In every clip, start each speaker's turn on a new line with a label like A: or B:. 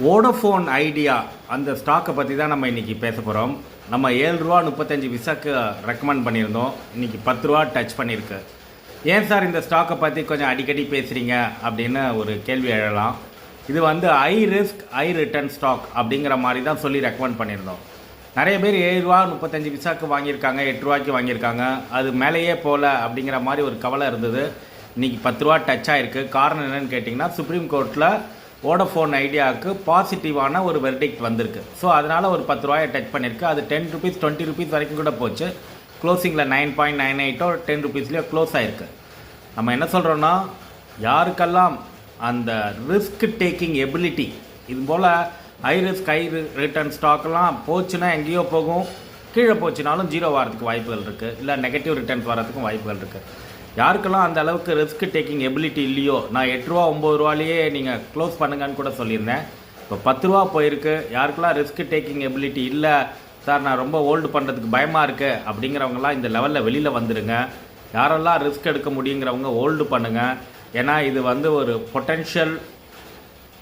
A: Vodafone idea அந்த ஸ்டாக்கை பற்றி தான் நம்ம இன்றைக்கி பேச போகிறோம் நம்ம ஏழு ரூபா முப்பத்தஞ்சு விசாக்கு ரெக்கமெண்ட் பண்ணியிருந்தோம். இன்றைக்கி பத்து ரூபா டச் பண்ணியிருக்கு. ஏன் சார் இந்த ஸ்டாக்கை பற்றி கொஞ்சம் அடிக்கடி பேசுகிறீங்க அப்படின்னு ஒரு கேள்வி எழலாம். இது வந்து high risk high return stock அப்படிங்கிற மாதிரி தான் சொல்லி ரெக்கமெண்ட் பண்ணியிருந்தோம். நிறைய பேர் ஏழு ரூபா முப்பத்தஞ்சு விசாக்கு வாங்கியிருக்காங்க எட்டு ரூபாய்க்கு வாங்கியிருக்காங்க. அது மேலேயே போகல அப்படிங்கிற மாதிரி ஒரு கவலை இருந்தது. இன்றைக்கி பத்து ரூபா டச் ஆயிருக்கு. காரணம் என்னன்னு கேட்டிங்கன்னா சுப்ரீம் கோர்ட்டில் வோடஃபோன் ஐடியாவுக்கு பாசிட்டிவான ஒரு வெர்டிக்ட் வந்திருக்கு. ஸோ அதனால் ஒரு பத்து ரூபாயை டச் பண்ணியிருக்கு அது டென் ருபீஸ் டுவெண்ட்டி ருபீஸ் வரைக்கும் கூட போச்சு. க்ளோசிங்கில் நைன் பாயிண்ட் நைன் எயிட்டோ டென் ருபீஸ்லேயோ க்ளோஸ் ஆகிருக்கு நம்ம என்ன சொல்கிறோன்னா யாருக்கெல்லாம் அந்த ரிஸ்க் டேக்கிங் எபிலிட்டி இது போல் ஹை ரிஸ்க் ஹை ரிட்டர்ன் ஸ்டாக்லாம் போச்சுன்னா எங்கேயோ போகும். கீழே போச்சுனாலும் ஜீரோ வரதுக்கு வாய்ப்புகள் இருக்குது இல்லை நெகட்டிவ் ரிட்டர்ன்ஸ் வரதுக்கும் வாய்ப்புகள் இருக்குது யாருக்கெல்லாம் அந்த அளவுக்கு ரிஸ்க் டேக்கிங் எபிலிட்டி இல்லையோ நான் எட்டு ரூபா ஒம்பது ரூபாலேயே நீங்கள் க்ளோஸ் பண்ணுங்கன்னு கூட சொல்லியிருந்தேன். இப்போ பத்து ரூபா போயிருக்கு. யாருக்கெல்லாம் ரிஸ்க் டேக்கிங் எபிலிட்டி இல்லை சார் நான் ரொம்ப ஹோல்டு பண்ணுறதுக்கு பயமாக இருக்குது அப்படிங்கிறவங்கலாம் இந்த லெவலில் வெளியில் வந்துடுங்க யாரெல்லாம் ரிஸ்க் எடுக்க முடியுங்கிறவங்க ஹோல்டு பண்ணுங்கள் ஏன்னா இது வந்து ஒரு பொட்டென்ஷியல்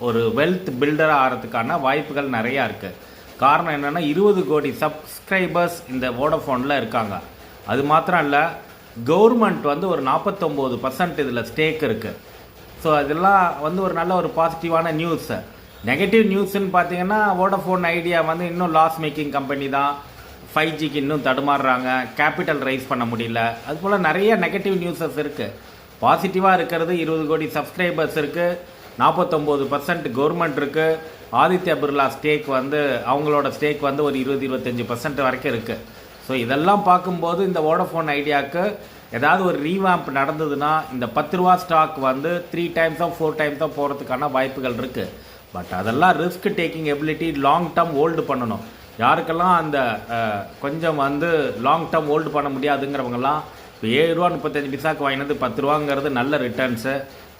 A: ஒரு வெல்த் பில்டர் ஆகிறதுக்கான வாய்ப்புகள் நிறையா இருக்குது காரணம் என்னென்னா இருபது கோடி சப்ஸ்கிரைபர்ஸ் இந்த வோடஃபோனில் இருக்காங்க. அது மாத்திரம் இல்லை கவர்மெண்ட் வந்து ஒரு நாற்பத்தொம்போது பர்சன்ட் இதில் ஸ்டேக் இருக்குது ஸோ அதெல்லாம் வந்து ஒரு நல்ல ஒரு பாசிட்டிவான நியூஸு நெகட்டிவ் நியூஸ்ன்னு பார்த்தீங்கன்னா வோடஃபோன் ஐடியா வந்து இன்னும் லாஸ் மேக்கிங் கம்பெனி தான். ஃபைவ் ஜிக்கு இன்னும் தடுமாறுறாங்க. கேபிட்டல் ரைஸ் பண்ண முடியல. அது போல் நிறைய நெகட்டிவ் நியூஸஸ் இருக்குது பாசிட்டிவாக இருக்கிறது இருபது கோடி சப்ஸ்கிரைபர்ஸ் இருக்குது நாற்பத்தொம்போது பர்சன்ட் கவர்மெண்ட் இருக்குது ஆதித்யா பிர்லா ஸ்டேக் வந்து அவங்களோட ஸ்டேக் வந்து ஒரு இருபது இருபத்தஞ்சி பர்சன்ட் வரைக்கும் இருக்குது ஸோ இதெல்லாம் பார்க்கும்போது இந்த வோடஃபோன் ஐடியாவுக்கு ஏதாவது ஒரு ரீவாம்ப் நடந்ததுன்னா இந்த பத்து ரூபா ஸ்டாக் வந்து த்ரீ டைம்ஸோ ஃபோர் டைம்ஸோ போகிறதுக்கான வாய்ப்புகள் இருக்குது பட் அதெல்லாம் risk taking ability long term hold பண்ணணும். யாருக்கெல்லாம் அந்த கொஞ்சம் வந்து லாங் டேர்ம் ஹோல்டு பண்ண முடியாதுங்கிறவங்கலாம் இப்போ ஏழு ரூபா முப்பத்தஞ்சு பிசாக்கு வாங்கினது பத்து ரூபாங்கிறது நல்ல ரிட்டர்ன்ஸு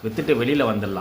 A: விற்றுட்டு வெளியில் வந்துடலாம்.